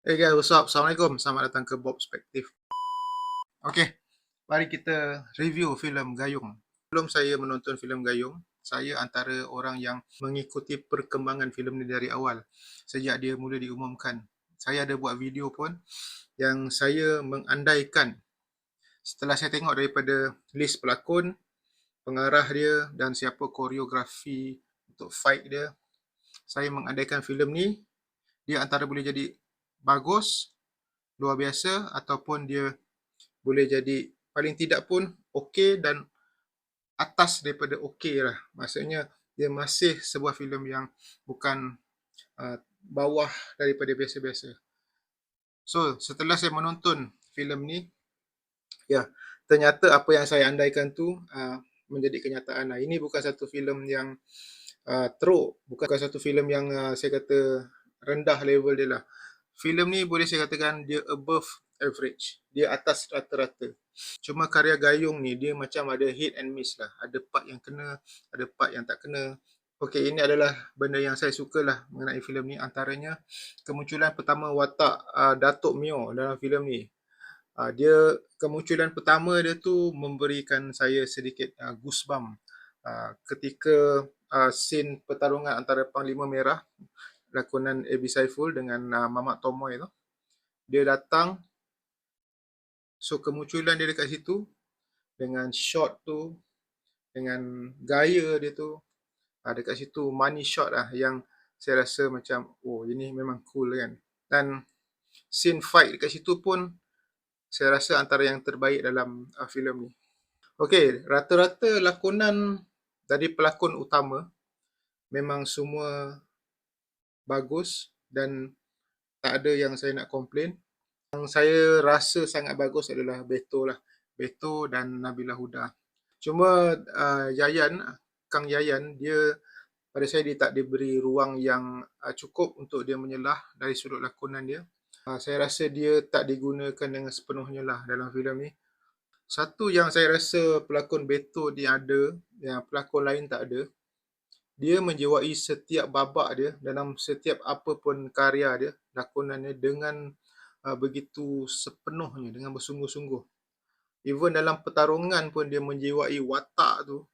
Hey guys, what's up? Assalamualaikum. Selamat datang ke Bob Perspective. Okay, mari kita review filem Gayung. Sebelum saya menonton filem Gayung, saya antara orang yang mengikuti perkembangan filem ni dari awal. Sejak dia mula diumumkan. Saya ada buat video pun yang saya mengandaikan setelah saya tengok daripada list pelakon, pengarah dia dan siapa koreografi untuk fight dia, saya mengandaikan filem ni dia antara boleh jadi bagus, luar biasa ataupun dia boleh jadi paling tidak pun okey dan atas daripada okey lah. Maksudnya dia masih sebuah filem yang bukan uh, bawah daripada biasa-biasa. So, setelah saya menonton filem ni, ya, ternyata apa yang saya andaikan tu uh, menjadi kenyataan. Lah. Ini bukan satu filem yang uh, teruk, bukan satu filem yang uh, saya kata rendah level dia lah. Filem ni boleh saya katakan dia above average. Dia atas rata-rata. Cuma karya Gayung ni dia macam ada hit and miss lah. Ada part yang kena, ada part yang tak kena. Okey, ini adalah benda yang saya suka lah mengenai filem ni. Antaranya kemunculan pertama watak uh, Datuk Mio dalam filem ni. Uh, dia kemunculan pertama dia tu memberikan saya sedikit uh, goosebump. Uh, ketika uh, scene pertarungan antara Panglima Merah lakonan AB Saiful dengan uh, Mamat Tomoy tu. Dia datang so kemunculan dia dekat situ dengan shot tu dengan gaya dia tu uh, dekat situ money shot lah yang saya rasa macam oh ini memang cool kan. Dan scene fight dekat situ pun saya rasa antara yang terbaik dalam uh, filem ni. Okey, rata-rata lakonan dari pelakon utama memang semua bagus dan tak ada yang saya nak komplain. Yang saya rasa sangat bagus adalah Beto lah. Beto dan Nabila Huda. Cuma uh, Yayan, Kang Yayan, dia pada saya dia tak diberi ruang yang uh, cukup untuk dia menyelah dari sudut lakonan dia. Uh, saya rasa dia tak digunakan dengan sepenuhnya lah dalam filem ni. Satu yang saya rasa pelakon Beto dia ada, yang pelakon lain tak ada, dia menjiwai setiap babak dia dalam setiap apa pun karya dia, lakonannya dengan uh, begitu sepenuhnya, dengan bersungguh-sungguh. Even dalam pertarungan pun dia menjiwai watak tu,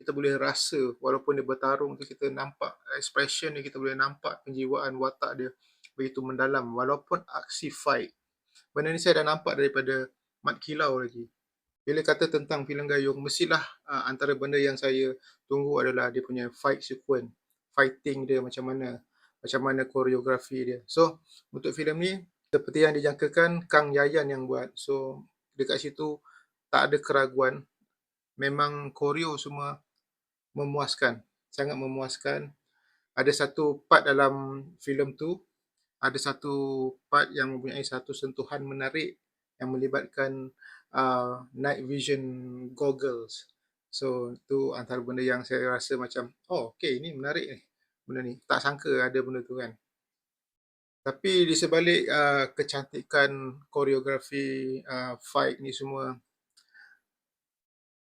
kita boleh rasa walaupun dia bertarung tu kita nampak expression dia, kita boleh nampak penjiwaan watak dia begitu mendalam walaupun aksi fight. Benda ni saya dah nampak daripada Mat Kilau lagi bila kata tentang filem Gayung, mestilah uh, antara benda yang saya tunggu adalah dia punya fight sequence, fighting dia macam mana, macam mana koreografi dia. So, untuk filem ni, seperti yang dijangkakan, Kang Yayan yang buat. So, dekat situ tak ada keraguan. Memang koreo semua memuaskan, sangat memuaskan. Ada satu part dalam filem tu, ada satu part yang mempunyai satu sentuhan menarik yang melibatkan uh, night vision goggles. So tu antara benda yang saya rasa macam oh okay ini menarik ni benda ni. Tak sangka ada benda tu kan. Tapi di sebalik uh, kecantikan koreografi uh, fight ni semua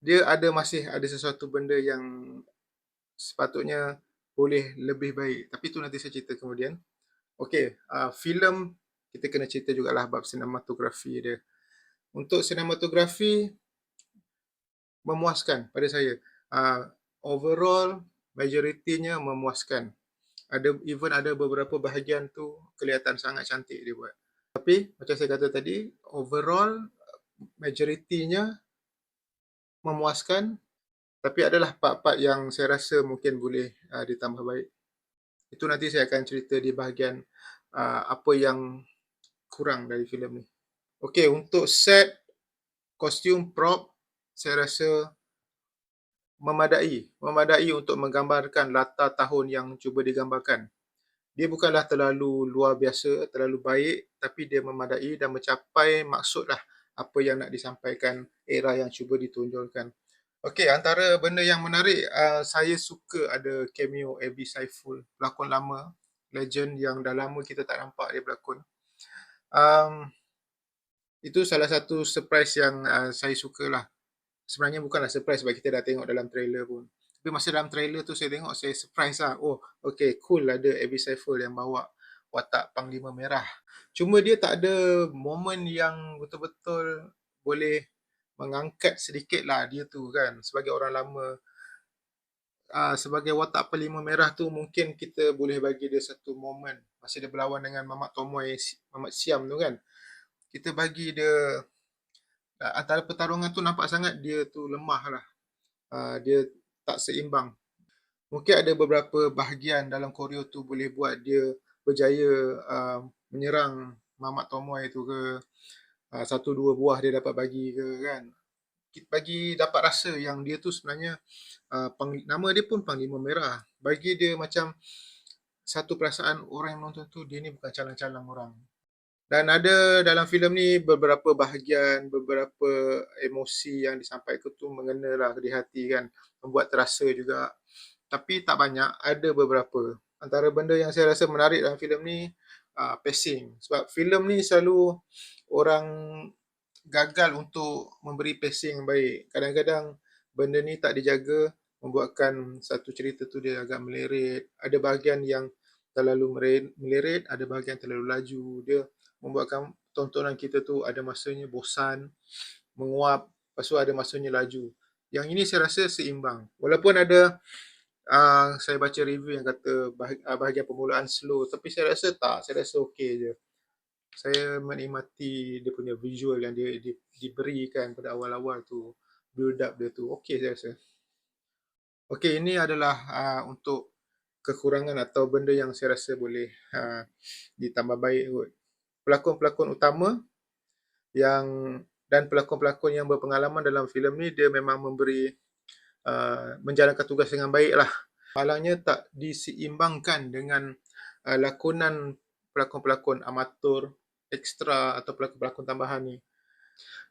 dia ada masih ada sesuatu benda yang sepatutnya boleh lebih baik. Tapi tu nanti saya cerita kemudian. Okay, uh, filem kita kena cerita jugalah bab sinematografi dia untuk sinematografi memuaskan pada saya. Uh, overall majoritinya memuaskan. Ada even ada beberapa bahagian tu kelihatan sangat cantik dia buat. Tapi macam saya kata tadi, overall majoritinya memuaskan tapi adalah part-part yang saya rasa mungkin boleh uh, ditambah baik. Itu nanti saya akan cerita di bahagian uh, apa yang kurang dari filem ni. Okey, untuk set kostum prop saya rasa memadai, memadai untuk menggambarkan latar tahun yang cuba digambarkan. Dia bukanlah terlalu luar biasa, terlalu baik tapi dia memadai dan mencapai maksudlah apa yang nak disampaikan era yang cuba ditunjulkan. Okey, antara benda yang menarik, uh, saya suka ada cameo Abby Saiful, pelakon lama, legend yang dah lama kita tak nampak dia berlakon. Um, itu salah satu surprise yang uh, saya suka lah. Sebenarnya bukanlah surprise sebab kita dah tengok dalam trailer pun. Tapi masa dalam trailer tu saya tengok, saya surprise lah. Oh, okay, cool ada Abby Saiful yang bawa watak Panglima Merah. Cuma dia tak ada momen yang betul-betul boleh mengangkat sedikit lah dia tu kan sebagai orang lama uh, sebagai watak pelima merah tu mungkin kita boleh bagi dia satu momen masa dia berlawan dengan Mamat Tomoy Mamat Siam tu kan kita bagi dia uh, antara pertarungan tu nampak sangat dia tu lemah lah. Uh, dia tak seimbang. Mungkin ada beberapa bahagian dalam koreo tu boleh buat dia berjaya uh, menyerang Mamat Tomoy tu ke uh, satu dua buah dia dapat bagi ke kan? Bagi dapat rasa yang dia tu sebenarnya uh, pang, nama dia pun Panglima Merah. Bagi dia macam satu perasaan orang yang menonton tu dia ni bukan calang-calang orang dan ada dalam filem ni beberapa bahagian beberapa emosi yang disampaikan tu mengena lah di hati kan membuat terasa juga tapi tak banyak ada beberapa antara benda yang saya rasa menarik dalam filem ni uh, pacing sebab filem ni selalu orang gagal untuk memberi pacing yang baik. Kadang-kadang benda ni tak dijaga membuatkan satu cerita tu dia agak meleret. Ada bahagian yang terlalu meleret, ada bahagian terlalu laju. Dia membuatkan tontonan kita tu ada masanya bosan, menguap, lepas tu ada masanya laju. Yang ini saya rasa seimbang. Walaupun ada uh, saya baca review yang kata bahagian permulaan slow, tapi saya rasa tak, saya rasa okey je. Saya menikmati dia punya visual yang dia di, diberikan pada awal-awal tu build up dia tu. Okey saya rasa. Okey ini adalah uh, untuk kekurangan atau benda yang saya rasa boleh uh, ditambah baik kot pelakon-pelakon utama yang dan pelakon-pelakon yang berpengalaman dalam filem ni dia memang memberi uh, menjalankan tugas dengan baik lah malangnya tak diseimbangkan dengan uh, lakonan pelakon-pelakon amatur ekstra atau pelakon-pelakon tambahan ni.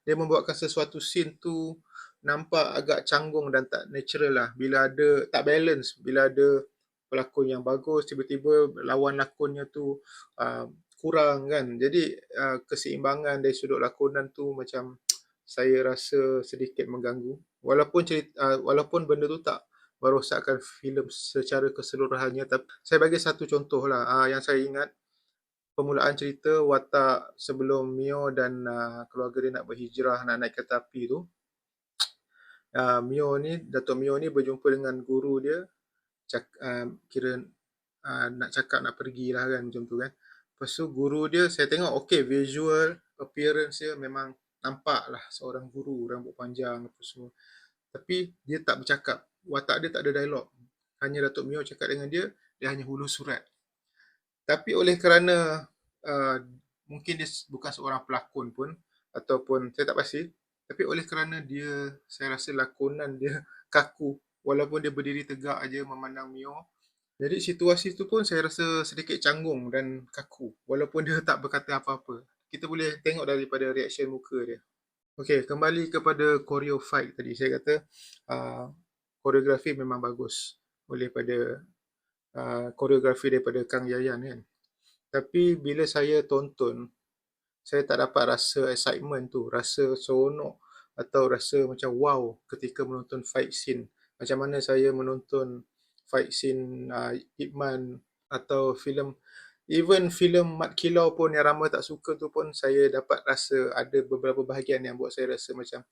Dia membuatkan sesuatu scene tu nampak agak canggung dan tak natural lah. Bila ada, tak balance. Bila ada pelakon yang bagus, tiba-tiba lawan lakonnya tu uh, kurang kan. Jadi uh, keseimbangan dari sudut lakonan tu macam saya rasa sedikit mengganggu. Walaupun cerita, uh, walaupun benda tu tak merosakkan filem secara keseluruhannya. Tapi saya bagi satu contoh lah uh, yang saya ingat permulaan cerita watak sebelum Mio dan uh, keluarga dia nak berhijrah nak naik kereta api tu. Uh, Mio ni, Datuk Mio ni berjumpa dengan guru dia cak, uh, kira uh, nak cakap nak pergi lah kan macam tu kan. Lepas tu guru dia saya tengok okay visual appearance dia memang nampak lah seorang guru rambut panjang apa semua. Tapi dia tak bercakap. Watak dia tak ada dialog. Hanya Datuk Mio cakap dengan dia, dia hanya hulu surat. Tapi oleh kerana uh, mungkin dia bukan seorang pelakon pun ataupun saya tak pasti tapi oleh kerana dia saya rasa lakonan dia kaku walaupun dia berdiri tegak aja memandang Mio jadi situasi tu pun saya rasa sedikit canggung dan kaku walaupun dia tak berkata apa-apa kita boleh tengok daripada reaction muka dia Okey, kembali kepada choreo fight tadi saya kata uh, koreografi memang bagus oleh pada uh, koreografi daripada Kang Yayan kan. Tapi bila saya tonton, saya tak dapat rasa excitement tu, rasa seronok atau rasa macam wow ketika menonton fight scene. Macam mana saya menonton fight scene uh, Ip Man atau filem even filem Mat Kilau pun yang ramai tak suka tu pun saya dapat rasa ada beberapa bahagian yang buat saya rasa macam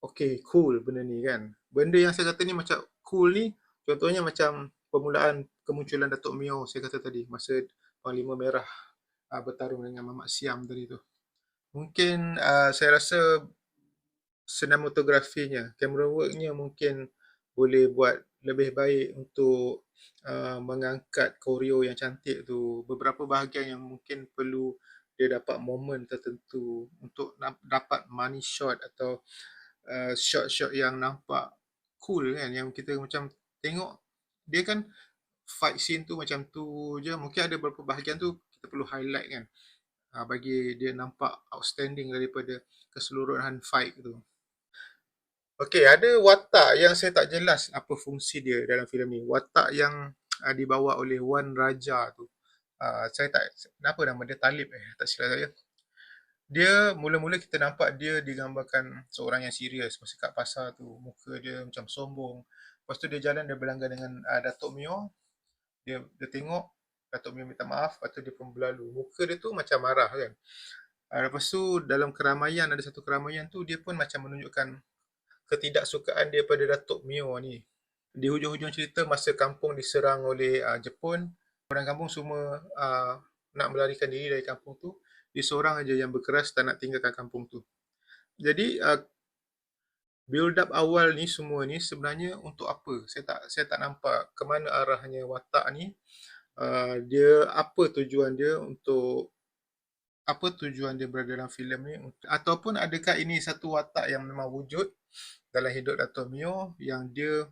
okay cool benda ni kan. Benda yang saya kata ni macam cool ni contohnya macam permulaan kemunculan Datuk Mio saya kata tadi masa Panglima Merah uh, bertarung dengan Mamat Siam tadi tu. Mungkin uh, saya rasa sinematografinya, camera worknya mungkin boleh buat lebih baik untuk uh, mengangkat koreo yang cantik tu. Beberapa bahagian yang mungkin perlu dia dapat momen tertentu untuk dapat money shot atau uh, shot-shot yang nampak cool kan yang kita macam tengok dia kan fight scene tu macam tu je. Mungkin ada beberapa bahagian tu kita perlu highlight kan. Uh, bagi dia nampak outstanding daripada keseluruhan fight tu Okey, ada watak yang saya tak jelas apa fungsi dia dalam filem ni. Watak yang uh, dibawa oleh Wan Raja tu. Uh, saya tak, kenapa nama dia Talib eh, tak silap saya. Dia, mula-mula kita nampak dia digambarkan seorang yang serius masa kat pasar tu. Muka dia macam sombong. Lepas tu dia jalan, dia berlanggan dengan uh, Datuk Mio dia dia tengok Datuk Mio minta maaf, lepas tu dia pun berlalu. Muka dia tu macam marah kan. Uh, lepas tu dalam keramaian, ada satu keramaian tu dia pun macam menunjukkan ketidaksukaan dia pada Datuk Mio ni. Di hujung-hujung cerita masa kampung diserang oleh uh, Jepun, orang kampung semua uh, nak melarikan diri dari kampung tu. Dia seorang aja yang berkeras tak nak tinggalkan kampung tu. Jadi uh, build up awal ni semua ni sebenarnya untuk apa? Saya tak saya tak nampak ke mana arahnya watak ni. Uh, dia apa tujuan dia untuk apa tujuan dia berada dalam filem ni ataupun adakah ini satu watak yang memang wujud dalam hidup Dato' Mio yang dia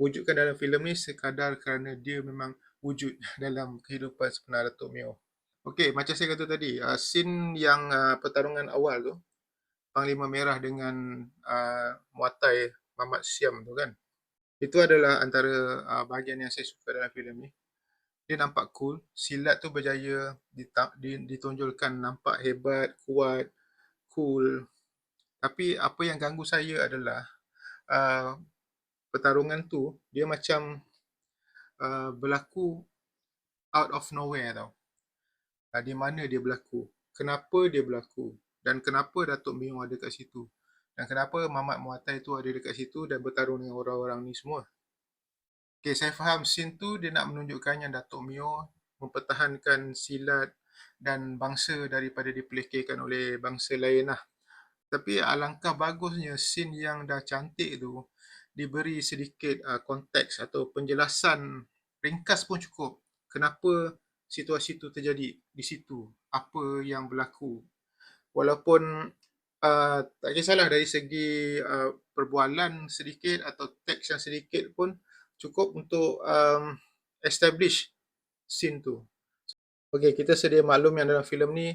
wujudkan dalam filem ni sekadar kerana dia memang wujud dalam kehidupan sebenar Dato' Mio. Okey, macam saya kata tadi, uh, scene yang uh, pertarungan awal tu, Panglima Merah dengan uh, Muatai Mamat Siam tu kan. Itu adalah antara uh, bahagian yang saya suka dalam filem ni dia nampak cool. Silat tu berjaya ditonjolkan nampak hebat, kuat, cool. Tapi apa yang ganggu saya adalah uh, pertarungan tu dia macam uh, berlaku out of nowhere tau. Uh, di mana dia berlaku? Kenapa dia berlaku? Dan kenapa Datuk Mio ada kat situ? Dan kenapa Mamat Muatai tu ada dekat situ dan bertarung dengan orang-orang ni semua? Okay, saya faham scene tu dia nak menunjukkan yang Datuk Mio mempertahankan silat dan bangsa daripada dipelekehkan oleh bangsa lain lah. Tapi alangkah bagusnya scene yang dah cantik tu diberi sedikit uh, konteks atau penjelasan ringkas pun cukup. Kenapa situasi tu terjadi di situ? Apa yang berlaku? Walaupun uh, tak kisahlah dari segi uh, perbualan sedikit atau teks yang sedikit pun cukup untuk um, establish scene tu. Okay, kita sedia maklum yang dalam filem ni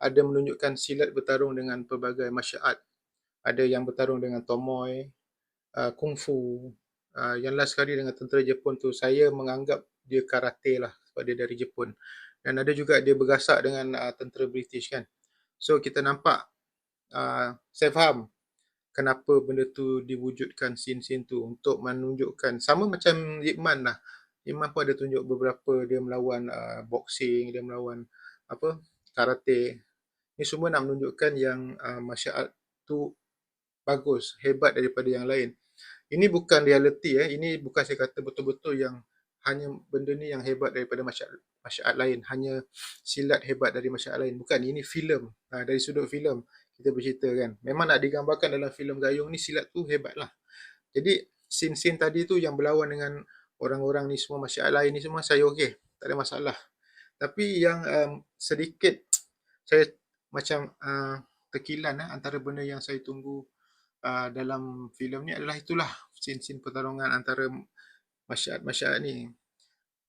ada menunjukkan silat bertarung dengan pelbagai art. Ada yang bertarung dengan tomoy, uh, kungfu. Uh, yang last kali dengan tentera Jepun tu, saya menganggap dia karate lah sebab dia dari Jepun. Dan ada juga dia bergasak dengan uh, tentera British kan. So kita nampak, uh, saya faham kenapa benda tu diwujudkan scene-scene tu untuk menunjukkan sama macam Iman lah. Iman pun ada tunjuk beberapa dia melawan uh, boxing, dia melawan apa karate. Ini semua nak menunjukkan yang uh, art tu bagus, hebat daripada yang lain. Ini bukan reality eh. Ini bukan saya kata betul-betul yang hanya benda ni yang hebat daripada masyarakat lain. Hanya silat hebat dari masyarakat lain. Bukan, ini filem. Ha, dari sudut filem kita bercerita kan. Memang nak digambarkan dalam filem Gayung ni silat tu hebat lah. Jadi scene-scene tadi tu yang berlawan dengan orang-orang ni semua, masyarakat lain ni semua saya okey. Tak ada masalah. Tapi yang um, sedikit saya macam uh, terkilan uh, antara benda yang saya tunggu uh, dalam filem ni adalah itulah scene-scene pertarungan antara masyarakat-masyarakat ni.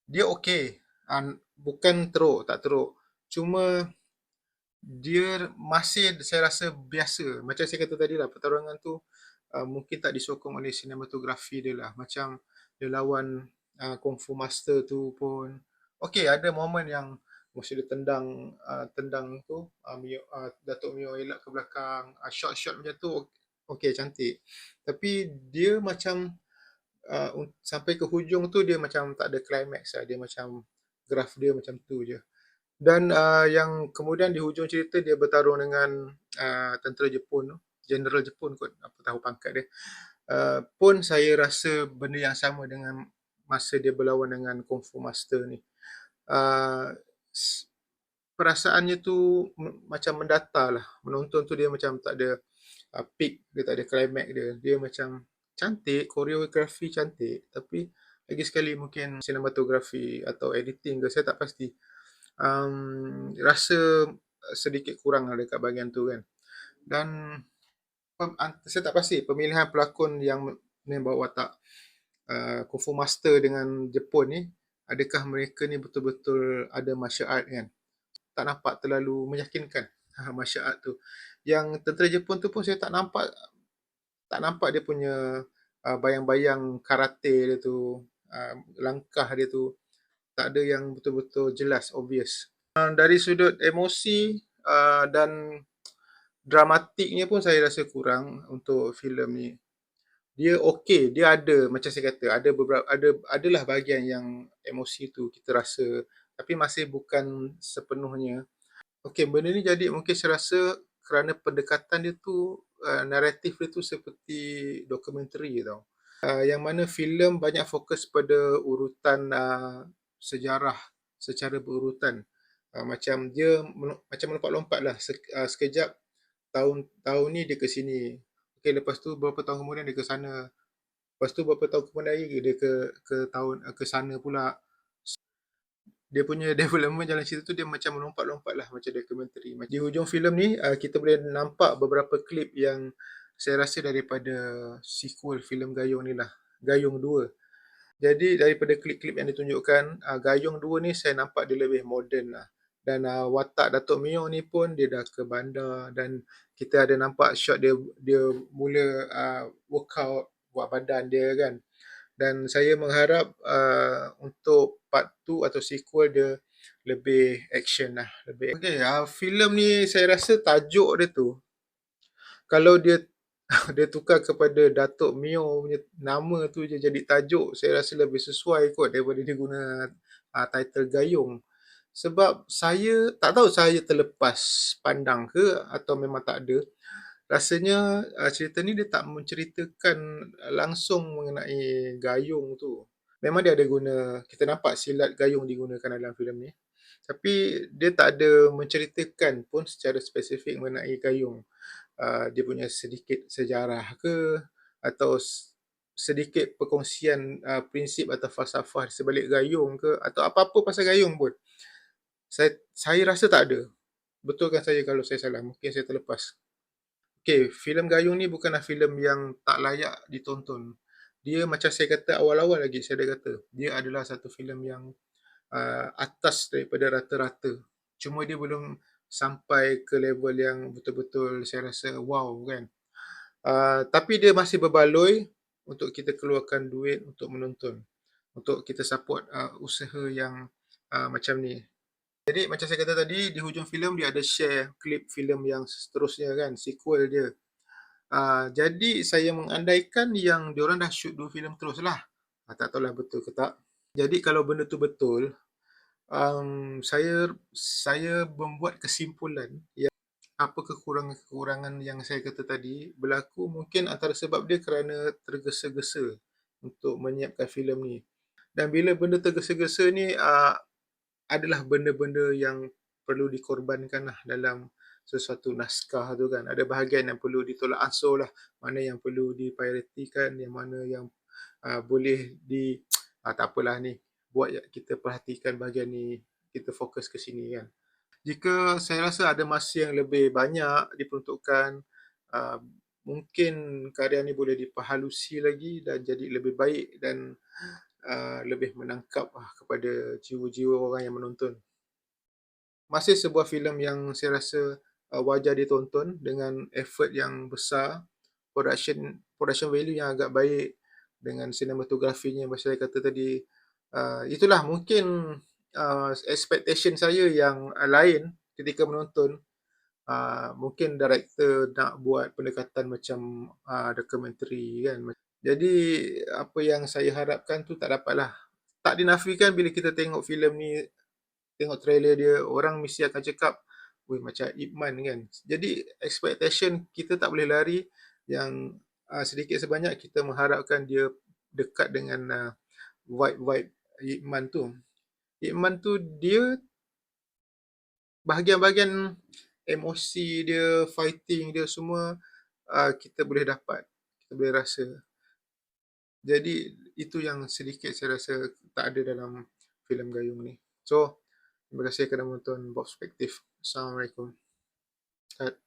Dia okey. Uh, bukan teruk, tak teruk. Cuma dia masih saya rasa biasa. Macam saya kata tadi lah, pertarungan tu uh, mungkin tak disokong oleh sinematografi dia lah. Macam dia lawan uh, Kung Fu Master tu pun. Okay, ada momen yang masa dia tendang uh, tendang tu, uh, Mio, uh, Datuk Mio elak ke belakang, uh, shot-shot macam tu, okay, cantik. Tapi dia macam uh, sampai ke hujung tu dia macam tak ada climax lah. Dia macam graf dia macam tu je. Dan uh, yang kemudian di hujung cerita dia bertarung dengan uh, tentera Jepun, General Jepun kot, apa tahu pangkat dia. Uh, pun saya rasa benda yang sama dengan masa dia berlawan dengan Kung Fu Master ni. Uh, perasaannya tu macam mendata lah. Menonton tu dia macam tak ada uh, peak, dia tak ada climax dia. Dia macam cantik, koreografi cantik. Tapi lagi sekali mungkin sinematografi atau editing ke saya tak pasti um, rasa sedikit kurang lah dekat bahagian tu kan. Dan saya tak pasti pemilihan pelakon yang membawa watak uh, Kung Fu Master dengan Jepun ni adakah mereka ni betul-betul ada martial art kan. Tak nampak terlalu meyakinkan martial art tu. Yang tentera Jepun tu pun saya tak nampak tak nampak dia punya uh, bayang-bayang karate dia tu, uh, langkah dia tu tak ada yang betul-betul jelas, obvious. Uh, dari sudut emosi uh, dan dramatiknya pun saya rasa kurang untuk filem ni. Dia okey, dia ada macam saya kata, ada beberapa ada adalah bahagian yang emosi tu kita rasa tapi masih bukan sepenuhnya. Okey, benda ni jadi mungkin saya rasa kerana pendekatan dia tu, uh, naratif dia tu seperti dokumentari tau. Uh, yang mana filem banyak fokus pada urutan uh, sejarah secara berurutan. Uh, macam dia macam melompat-lompat lah. uh, sekejap tahun tahun ni dia ke sini. Okey, lepas tu beberapa tahun kemudian dia ke sana. Lepas tu beberapa tahun kemudian lagi dia ke ke tahun uh, ke sana pula. Dia punya development jalan cerita tu dia macam melompat-lompat lah macam dokumentari. Di hujung filem ni uh, kita boleh nampak beberapa klip yang saya rasa daripada sequel filem Gayung ni lah. Gayung 2. Jadi daripada klip-klip yang ditunjukkan, uh, Gayung 2 ni saya nampak dia lebih moden lah dan uh, watak Datuk Mio ni pun dia dah ke bandar dan kita ada nampak shot dia dia mula uh, workout buat badan dia kan. Dan saya mengharap uh, untuk part 2 atau sequel dia lebih action lah lebih. Okey uh, filem ni saya rasa tajuk dia tu kalau dia dia tukar kepada Datuk Mio punya nama tu je jadi tajuk saya rasa lebih sesuai kot daripada dia guna uh, title Gayung sebab saya tak tahu saya terlepas pandang ke atau memang tak ada. Rasanya uh, cerita ni dia tak menceritakan langsung mengenai gayung tu. Memang dia ada guna, kita nampak silat gayung digunakan dalam filem ni. Tapi dia tak ada menceritakan pun secara spesifik mengenai gayung. Uh, dia punya sedikit sejarah ke atau sedikit perkongsian uh, prinsip atau falsafah sebalik gayung ke atau apa-apa pasal gayung pun saya saya rasa tak ada. Betulkan saya kalau saya salah. Mungkin saya terlepas. Okey, filem Gayung ni bukanlah filem yang tak layak ditonton. Dia macam saya kata awal-awal lagi saya dah kata, dia adalah satu filem yang uh, atas daripada rata-rata. Cuma dia belum sampai ke level yang betul-betul saya rasa wow kan. Uh, tapi dia masih berbaloi untuk kita keluarkan duit untuk menonton. Untuk kita support uh, usaha yang uh, macam ni. Jadi macam saya kata tadi, di hujung filem dia ada share klip filem yang seterusnya kan, sequel dia. Uh, jadi saya mengandaikan yang diorang dah shoot dua filem terus lah. Uh, tak tahulah betul ke tak. Jadi kalau benda tu betul, um, saya saya membuat kesimpulan yang apa kekurangan-kekurangan yang saya kata tadi berlaku mungkin antara sebab dia kerana tergesa-gesa untuk menyiapkan filem ni. Dan bila benda tergesa-gesa ni, uh, adalah benda-benda yang perlu dikorbankan lah dalam sesuatu naskah tu kan. Ada bahagian yang perlu ditolak ansur lah. Mana yang perlu diprioritikan, yang mana yang uh, boleh di... Uh, tak apalah ni. Buat kita perhatikan bahagian ni. Kita fokus ke sini kan. Jika saya rasa ada masa yang lebih banyak diperuntukkan, uh, mungkin karya ni boleh diperhalusi lagi dan jadi lebih baik dan Uh, lebih menangkap uh, kepada jiwa-jiwa orang yang menonton. Masih sebuah filem yang saya rasa uh, wajar ditonton dengan effort yang besar, production production value yang agak baik dengan sinematografinya macam saya kata tadi. Uh, itulah mungkin uh, expectation saya yang uh, lain ketika menonton. Uh, mungkin director nak buat pendekatan macam uh, dokumentari kan jadi apa yang saya harapkan tu tak dapatlah. Tak dinafikan bila kita tengok filem ni, tengok trailer dia, orang mesti akan cakap, weh macam Ip Man kan. Jadi expectation kita tak boleh lari yang uh, sedikit sebanyak kita mengharapkan dia dekat dengan uh, vibe-vibe Ip Man tu. Ip Man tu dia bahagian-bahagian emosi dia, fighting dia semua uh, kita boleh dapat. Kita boleh rasa. Jadi itu yang sedikit saya rasa tak ada dalam filem Gayung ni. So, terima kasih kerana menonton Box Perspective. Assalamualaikum. Cut.